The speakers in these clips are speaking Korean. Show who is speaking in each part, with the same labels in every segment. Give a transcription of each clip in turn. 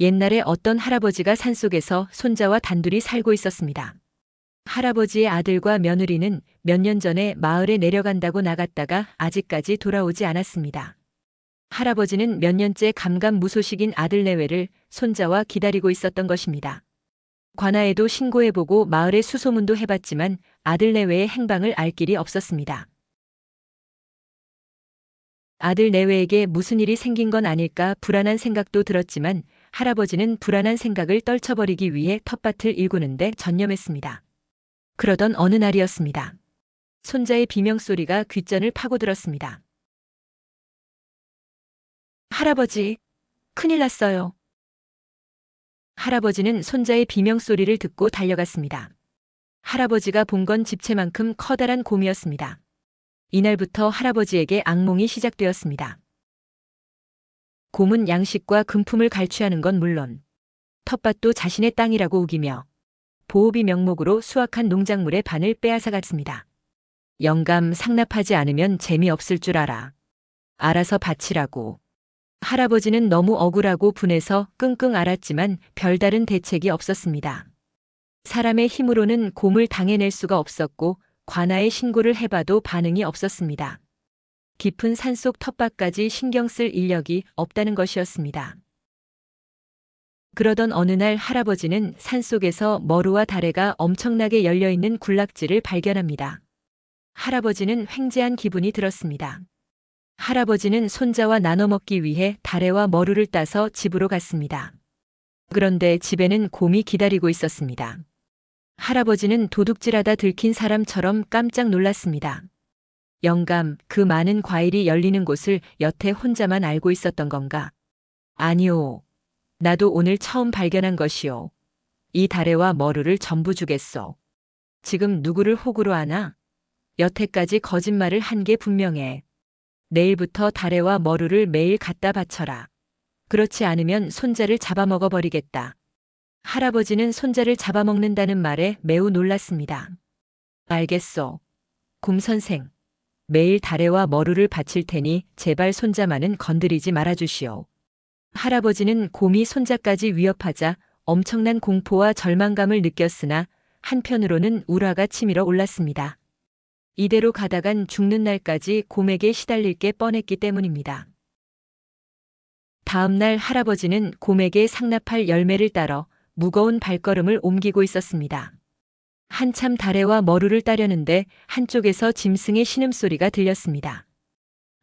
Speaker 1: 옛날에 어떤 할아버지가 산속에서 손자와 단둘이 살고 있었습니다. 할아버지의 아들과 며느리는 몇 년 전에 마을에 내려간다고 나갔다가 아직까지 돌아오지 않았습니다. 할아버지는 몇 년째 감감무소식인 아들 내외를 손자와 기다리고 있었던 것입니다. 관아에도 신고해보고 마을에 수소문도 해봤지만 아들 내외의 행방을 알 길이 없었습니다. 아들 내외에게 무슨 일이 생긴 건 아닐까 불안한 생각도 들었지만 할아버지는 불안한 생각을 떨쳐버리기 위해 텃밭을 일구는데 전념했습니다. 그러던 어느 날이었습니다. 손자의 비명소리가 귓전을 파고들었습니다. 할아버지, 큰일 났어요. 할아버지는 손자의 비명소리를 듣고 달려갔습니다. 할아버지가 본 건 집채만큼 커다란 곰이었습니다. 이날부터 할아버지에게 악몽이 시작되었습니다. 곰은 양식과 금품을 갈취하는 건 물론 텃밭도 자신의 땅이라고 우기며 보호비 명목으로 수확한 농작물의 반을 빼앗아갔습니다. 영감 상납하지 않으면 재미없을 줄 알아. 알아서 바치라고. 할아버지는 너무 억울하고 분해서 끙끙 앓았지만 별다른 대책이 없었습니다. 사람의 힘으로는 곰을 당해낼 수가 없었고 관아에 신고를 해봐도 반응이 없었습니다. 깊은 산속 텃밭까지 신경 쓸 인력이 없다는 것이었습니다. 그러던 어느 날 할아버지는 산속에서 머루와 다래가 엄청나게 열려있는 군락지를 발견합니다. 할아버지는 횡재한 기분이 들었습니다. 할아버지는 손자와 나눠 먹기 위해 다래와 머루를 따서 집으로 갔습니다. 그런데 집에는 곰이 기다리고 있었습니다. 할아버지는 도둑질하다 들킨 사람처럼 깜짝 놀랐습니다. 영감, 그 많은 과일이 열리는 곳을 여태 혼자만 알고 있었던 건가? 아니오. 나도 오늘 처음 발견한 것이오. 이 다래와 머루를 전부 주겠소. 지금 누구를 호구로 하나? 여태까지 거짓말을 한 게 분명해. 내일부터 다래와 머루를 매일 갖다 바쳐라. 그렇지 않으면 손자를 잡아먹어 버리겠다. 할아버지는 손자를 잡아먹는다는 말에 매우 놀랐습니다. 알겠소. 곰 선생. 매일 다래와 머루를 바칠 테니 제발 손자만은 건드리지 말아주시오. 할아버지는 곰이 손자까지 위협하자 엄청난 공포와 절망감을 느꼈으나 한편으로는 우라가 치밀어 올랐습니다. 이대로 가다간 죽는 날까지 곰에게 시달릴 게 뻔했기 때문입니다. 다음 날 할아버지는 곰에게 상납할 열매를 따러 무거운 발걸음을 옮기고 있었습니다. 한참 다래와 머루를 따려는데 한쪽에서 짐승의 신음소리가 들렸습니다.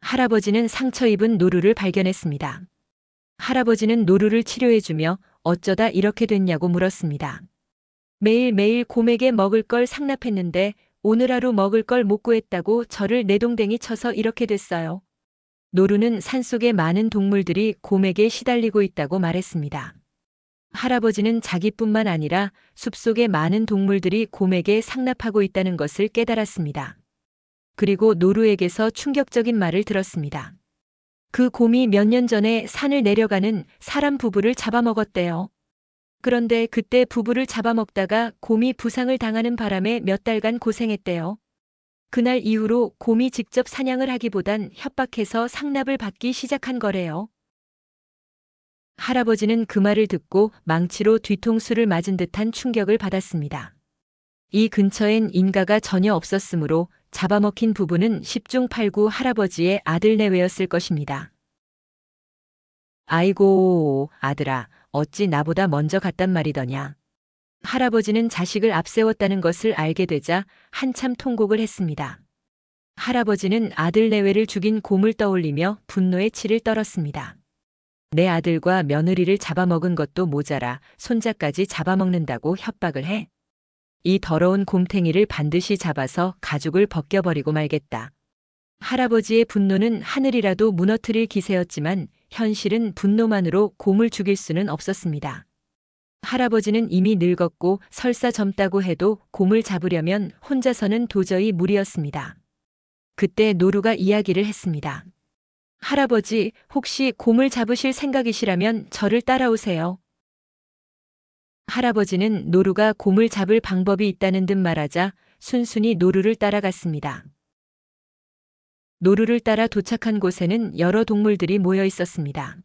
Speaker 1: 할아버지는 상처 입은 노루를 발견했습니다. 할아버지는 노루를 치료해주며 어쩌다 이렇게 됐냐고 물었습니다. 매일매일 곰에게 먹을 걸 상납했는데 오늘 하루 먹을 걸 못 구했다고 저를 내동댕이 쳐서 이렇게 됐어요. 노루는 산속의 많은 동물들이 곰에게 시달리고 있다고 말했습니다. 할아버지는 자기뿐만 아니라 숲속의 많은 동물들이 곰에게 상납하고 있다는 것을 깨달았습니다. 그리고 노루에게서 충격적인 말을 들었습니다. 그 곰이 몇 년 전에 산을 내려가는 사람 부부를 잡아먹었대요. 그런데 그때 부부를 잡아먹다가 곰이 부상을 당하는 바람에 몇 달간 고생했대요. 그날 이후로 곰이 직접 사냥을 하기보단 협박해서 상납을 받기 시작한 거래요. 할아버지는 그 말을 듣고 망치로 뒤통수를 맞은 듯한 충격을 받았습니다. 이 근처엔 인가가 전혀 없었으므로 잡아먹힌 부부는 10중 8구 할아버지의 아들 내외였을 것입니다. 아이고, 아들아, 어찌 나보다 먼저 갔단 말이더냐. 할아버지는 자식을 앞세웠다는 것을 알게 되자 한참 통곡을 했습니다. 할아버지는 아들 내외를 죽인 곰을 떠올리며 분노의 치를 떨었습니다. 내 아들과 며느리를 잡아먹은 것도 모자라 손자까지 잡아먹는다고 협박을 해. 이 더러운 곰탱이를 반드시 잡아서 가죽을 벗겨버리고 말겠다. 할아버지의 분노는 하늘이라도 무너뜨릴 기세였지만 현실은 분노만으로 곰을 죽일 수는 없었습니다. 할아버지는 이미 늙었고 설사 젊다고 해도 곰을 잡으려면 혼자서는 도저히 무리였습니다. 그때 노루가 이야기를 했습니다. 할아버지, 혹시 곰을 잡으실 생각이시라면 저를 따라오세요. 할아버지는 노루가 곰을 잡을 방법이 있다는 듯 말하자 순순히 노루를 따라갔습니다. 노루를 따라 도착한 곳에는 여러 동물들이 모여 있었습니다.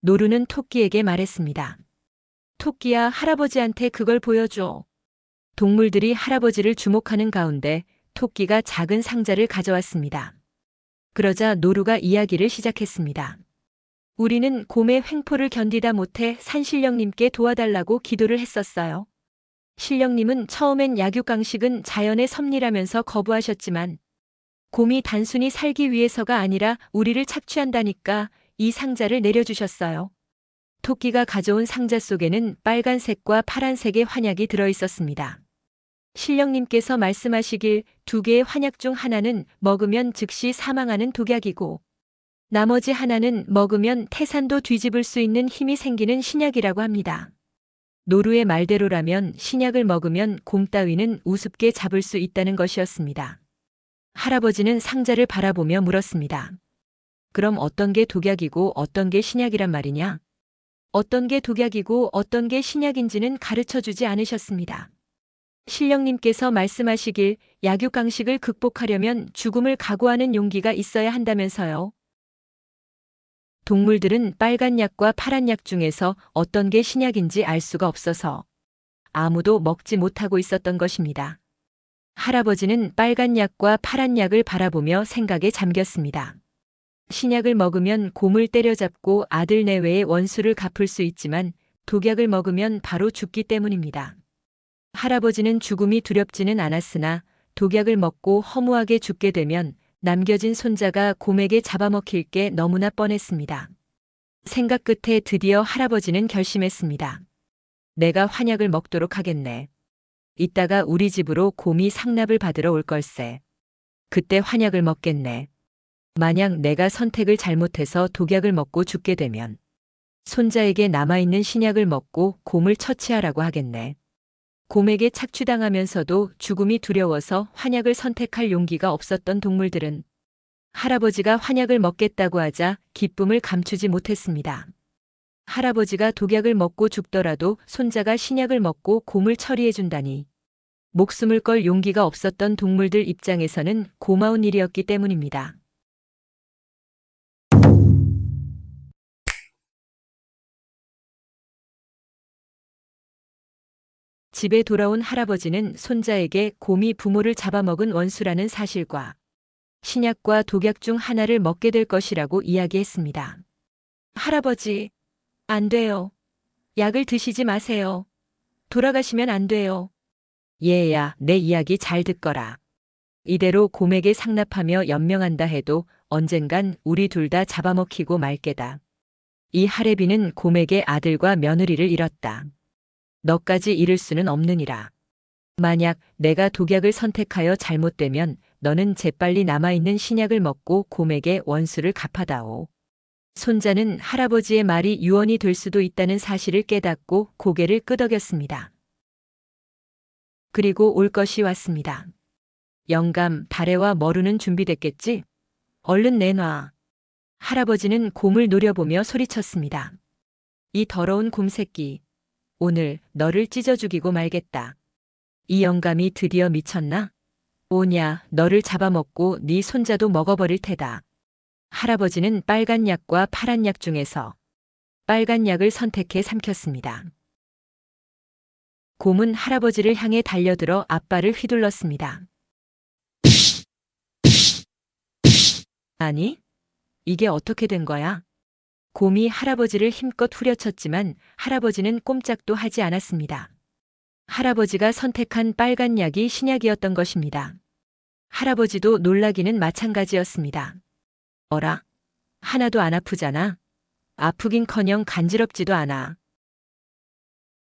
Speaker 1: 노루는 토끼에게 말했습니다. 토끼야, 할아버지한테 그걸 보여줘. 동물들이 할아버지를 주목하는 가운데 토끼가 작은 상자를 가져왔습니다. 그러자 노루가 이야기를 시작했습니다. 우리는 곰의 횡포를 견디다 못해 산신령님께 도와달라고 기도를 했었어요. 신령님은 처음엔 약육강식은 자연의 섭리라면서 거부하셨지만 곰이 단순히 살기 위해서가 아니라 우리를 착취한다니까 이 상자를 내려주셨어요. 토끼가 가져온 상자 속에는 빨간색과 파란색의 환약이 들어 있었습니다. 신령님께서 말씀하시길 두 개의 환약 중 하나는 먹으면 즉시 사망하는 독약이고 나머지 하나는 먹으면 태산도 뒤집을 수 있는 힘이 생기는 신약이라고 합니다. 노루의 말대로라면 신약을 먹으면 곰 따위는 우습게 잡을 수 있다는 것이었습니다. 할아버지는 상자를 바라보며 물었습니다. 그럼 어떤 게 독약이고 어떤 게 신약이란 말이냐? 어떤 게 독약이고 어떤 게 신약인지는 가르쳐 주지 않으셨습니다. 신령님께서 말씀하시길 약육강식을 극복하려면 죽음을 각오하는 용기가 있어야 한다면서요. 동물들은 빨간 약과 파란 약 중에서 어떤 게 신약인지 알 수가 없어서 아무도 먹지 못하고 있었던 것입니다. 할아버지는 빨간 약과 파란 약을 바라보며 생각에 잠겼습니다. 신약을 먹으면 곰을 때려잡고 아들 내외의 원수를 갚을 수 있지만 독약을 먹으면 바로 죽기 때문입니다. 할아버지는 죽음이 두렵지는 않았으나 독약을 먹고 허무하게 죽게 되면 남겨진 손자가 곰에게 잡아먹힐 게 너무나 뻔했습니다. 생각 끝에 드디어 할아버지는 결심했습니다. 내가 환약을 먹도록 하겠네. 이따가 우리 집으로 곰이 상납을 받으러 올 걸세. 그때 환약을 먹겠네. 만약 내가 선택을 잘못해서 독약을 먹고 죽게 되면 손자에게 남아있는 신약을 먹고 곰을 처치하라고 하겠네. 곰에게 착취당하면서도 죽음이 두려워서 환약을 선택할 용기가 없었던 동물들은 할아버지가 환약을 먹겠다고 하자 기쁨을 감추지 못했습니다. 할아버지가 독약을 먹고 죽더라도 손자가 신약을 먹고 곰을 처리해준다니. 목숨을 걸 용기가 없었던 동물들 입장에서는 고마운 일이었기 때문입니다. 집에 돌아온 할아버지는 손자에게 곰이 부모를 잡아먹은 원수라는 사실과 신약과 독약 중 하나를 먹게 될 것이라고 이야기했습니다. 할아버지, 안 돼요. 약을 드시지 마세요. 돌아가시면 안 돼요. 얘야, 내 이야기 잘 듣거라. 이대로 곰에게 상납하며 연명한다 해도 언젠간 우리 둘 다 잡아먹히고 말 게다. 이 하레비는 곰에게 아들과 며느리를 잃었다. 너까지 잃을 수는 없느니라. 만약 내가 독약을 선택하여 잘못되면 너는 재빨리 남아있는 신약을 먹고 곰에게 원수를 갚아다오. 손자는 할아버지의 말이 유언이 될 수도 있다는 사실을 깨닫고 고개를 끄덕였습니다. 그리고 올 것이 왔습니다. 영감, 다래와 머루는 준비됐겠지? 얼른 내놔. 할아버지는 곰을 노려보며 소리쳤습니다. 이 더러운 곰 새끼, 오늘 너를 찢어 죽이고 말겠다. 이 영감이 드디어 미쳤나? 오냐, 너를 잡아먹고 네 손자도 먹어버릴 테다. 할아버지는 빨간 약과 파란 약 중에서 빨간 약을 선택해 삼켰습니다. 곰은 할아버지를 향해 달려들어 앞발을 휘둘렀습니다. 아니, 이게 어떻게 된 거야? 곰이 할아버지를 힘껏 후려쳤지만 할아버지는 꼼짝도 하지 않았습니다. 할아버지가 선택한 빨간 약이 신약이었던 것입니다. 할아버지도 놀라기는 마찬가지였습니다. 어라? 하나도 안 아프잖아. 아프긴 커녕 간지럽지도 않아.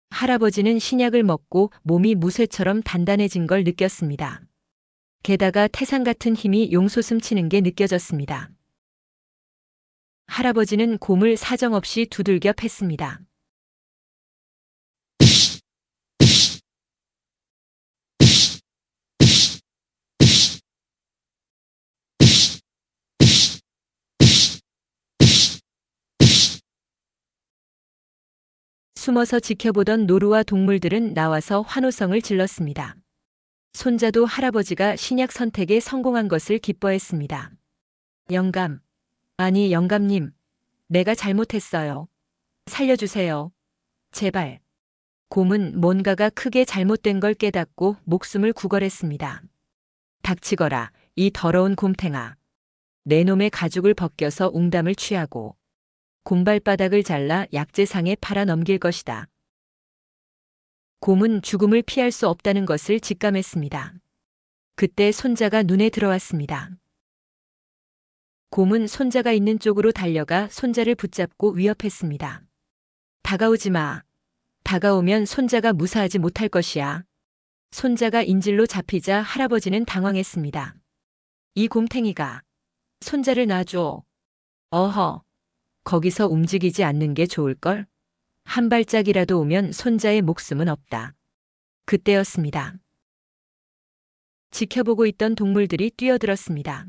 Speaker 1: 할아버지는 신약을 먹고 몸이 무쇠처럼 단단해진 걸 느꼈습니다. 게다가 태산 같은 힘이 용솟음 치는 게 느껴졌습니다. 할아버지는 곰을 사정없이 두들겨 팼습니다. 숨어서 지켜보던 노루와 동물들은 나와서 환호성을 질렀습니다. 손자도 할아버지가 신약 선택에 성공한 것을 기뻐했습니다. 영감, 아니 영감님, 내가 잘못했어요. 살려주세요. 제발. 곰은 뭔가가 크게 잘못된 걸 깨닫고 목숨을 구걸했습니다. 닥치거라, 이 더러운 곰탱아. 내 놈의 가죽을 벗겨서 웅담을 취하고 곰발바닥을 잘라 약재상에 팔아 넘길 것이다. 곰은 죽음을 피할 수 없다는 것을 직감했습니다. 그때 손자가 눈에 들어왔습니다. 곰은 손자가 있는 쪽으로 달려가 손자를 붙잡고 위협했습니다. 다가오지 마. 다가오면 손자가 무사하지 못할 것이야. 손자가 인질로 잡히자 할아버지는 당황했습니다. 이 곰탱이가 손자를 놔줘. 어허. 거기서 움직이지 않는 게 좋을걸? 한 발짝이라도 오면 손자의 목숨은 없다. 그때였습니다. 지켜보고 있던 동물들이 뛰어들었습니다.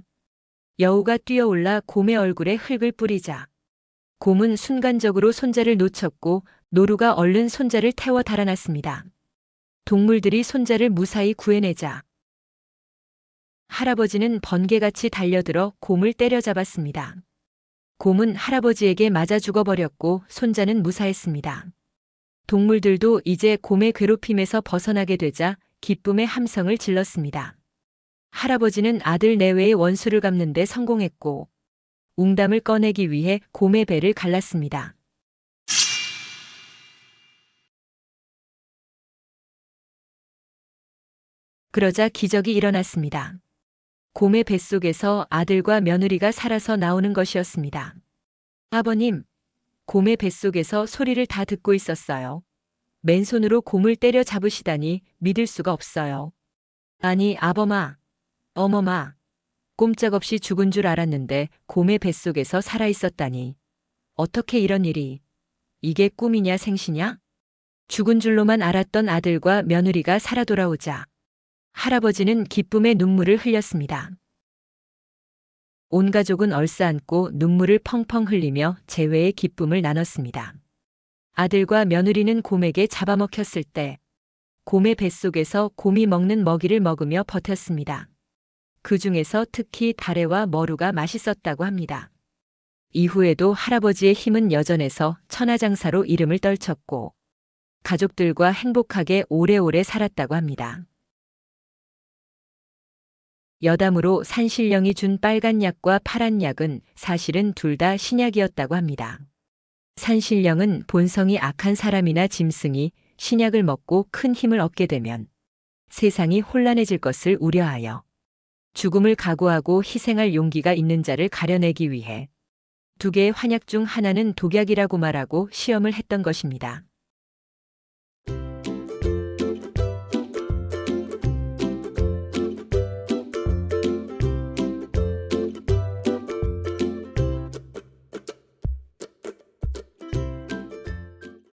Speaker 1: 여우가 뛰어올라 곰의 얼굴에 흙을 뿌리자 곰은 순간적으로 손자를 놓쳤고 노루가 얼른 손자를 태워 달아났습니다. 동물들이 손자를 무사히 구해내자 할아버지는 번개같이 달려들어 곰을 때려잡았습니다. 곰은 할아버지에게 맞아 죽어버렸고 손자는 무사했습니다. 동물들도 이제 곰의 괴롭힘에서 벗어나게 되자 기쁨의 함성을 질렀습니다. 할아버지는 아들 내외의 원수를 갚는 데 성공했고 웅담을 꺼내기 위해 곰의 배를 갈랐습니다. 그러자 기적이 일어났습니다. 곰의 뱃속에서 아들과 며느리가 살아서 나오는 것이었습니다. 아버님, 곰의 뱃속에서 소리를 다 듣고 있었어요. 맨손으로 곰을 때려 잡으시다니 믿을 수가 없어요. 아니, 아범아, 어머마, 꼼짝없이 죽은 줄 알았는데 곰의 뱃속에서 살아 있었다니. 어떻게 이런 일이? 이게 꿈이냐 생시냐? 죽은 줄로만 알았던 아들과 며느리가 살아 돌아오자 할아버지는 기쁨의 눈물을 흘렸습니다. 온 가족은 얼싸안고 눈물을 펑펑 흘리며 재회의 기쁨을 나눴습니다. 아들과 며느리는 곰에게 잡아먹혔을 때 곰의 뱃속에서 곰이 먹는 먹이를 먹으며 버텼습니다. 그 중에서 특히 다래와 머루가 맛있었다고 합니다. 이후에도 할아버지의 힘은 여전해서 천하장사로 이름을 떨쳤고 가족들과 행복하게 오래오래 살았다고 합니다. 여담으로 산신령이 준 빨간 약과 파란 약은 사실은 둘 다 신약이었다고 합니다. 산신령은 본성이 악한 사람이나 짐승이 신약을 먹고 큰 힘을 얻게 되면 세상이 혼란해질 것을 우려하여 죽음을 각오하고 희생할 용기가 있는 자를 가려내기 위해 두 개의 환약 중 하나는 독약이라고 말하고 시험을 했던 것입니다.